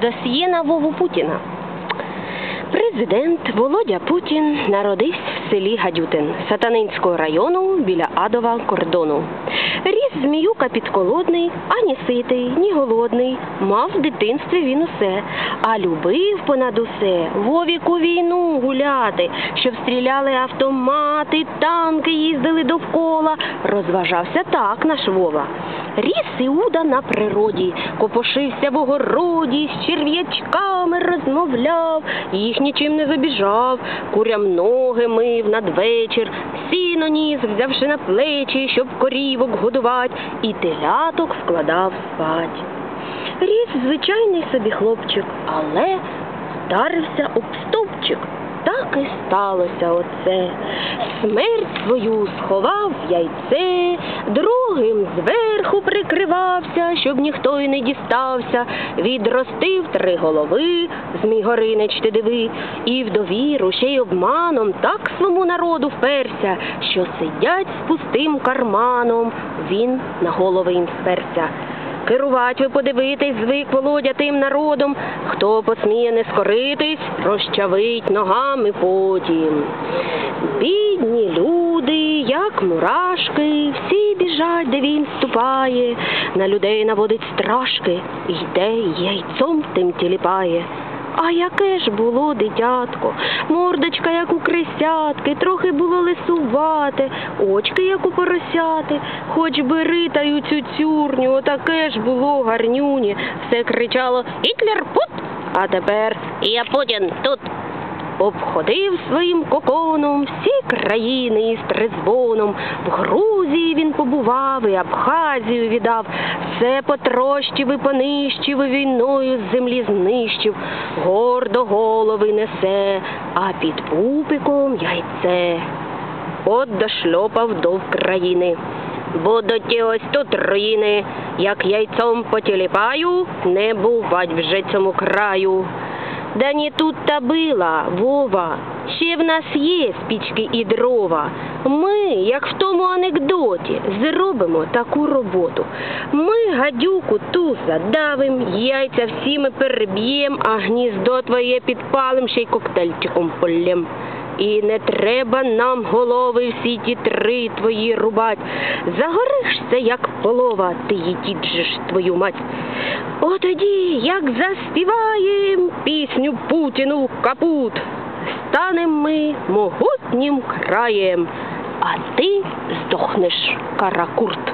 Досьє на Вову Путіна. Президент Володя Путін народився в селі Гадютин Сатанинського району біля Адова кордону. Ріс зміюка підколодний, ані ситий, ні голодний. Мав в дитинстві він усе, а любив понад усе Вовіку війну гуляти, щоб стріляли автомати, танки їздили довкола. Розважався так наш Вова. Ріс Іуда на природі, копошився в огороді, з черв'ячками розмовляв, їх нічим не забіжав, курям ноги мив надвечір, сіно ніс, взявши на плечі, щоб корівок годувать, і теляток вкладав спать. Ріс звичайний собі хлопчик, але вдарився об стовпчик. Так і сталося оце. Смерть свою сховав яйце, другим зверху прикривався, щоб ніхто й не дістався. Відростив три голови, змій Горинич ти диви, і в довіру ще й обманом так свому народу вперся, що сидять з пустим карманом, він на голови їм сперся. Керувать ви подивитись, звик Володя тим народом, хто посміє не скоритись, розчавить ногами потім. Бідні люди, як мурашки, всі біжать, де він ступає, на людей наводить страшки, йде яйцом тим тіліпає. А яке ж було дитятко, мордочка, як у крисятки, трохи було лисувате, очки, як у поросяти, хоч би ритаю цю цюрню, отаке ж було гарнюні, все кричало Ітлер пут, а тепер я Путін тут. Обходив своїм коконом всі країни із трезвоном. В Грузії він побував і Абхазію віддав. Все потрощив і понищив, і війною з землі знищив. Гордо голови несе, а під пупиком яйце. От дошльопав до країни. Будуть ті ось тут руїни, як яйцом потіліпаю, не бувать вже цьому краю. Да не тут та била, Вова. Ще в нас є спічки і дрова. Ми, як в тому анекдоті, зробимо таку роботу. Ми гадюку ту задавим, яйця всі ми переб'єм, а гніздо твоє підпалим, ще й коктейльчиком поллєм. І не треба нам голови всі ті три твої рубать. Загоришся, як полова, ти їдіть же твою мать. О тоді, як заспіваєм пісню Путіну капут, станем ми могутнім краєм, а ти здохнеш, каракурт.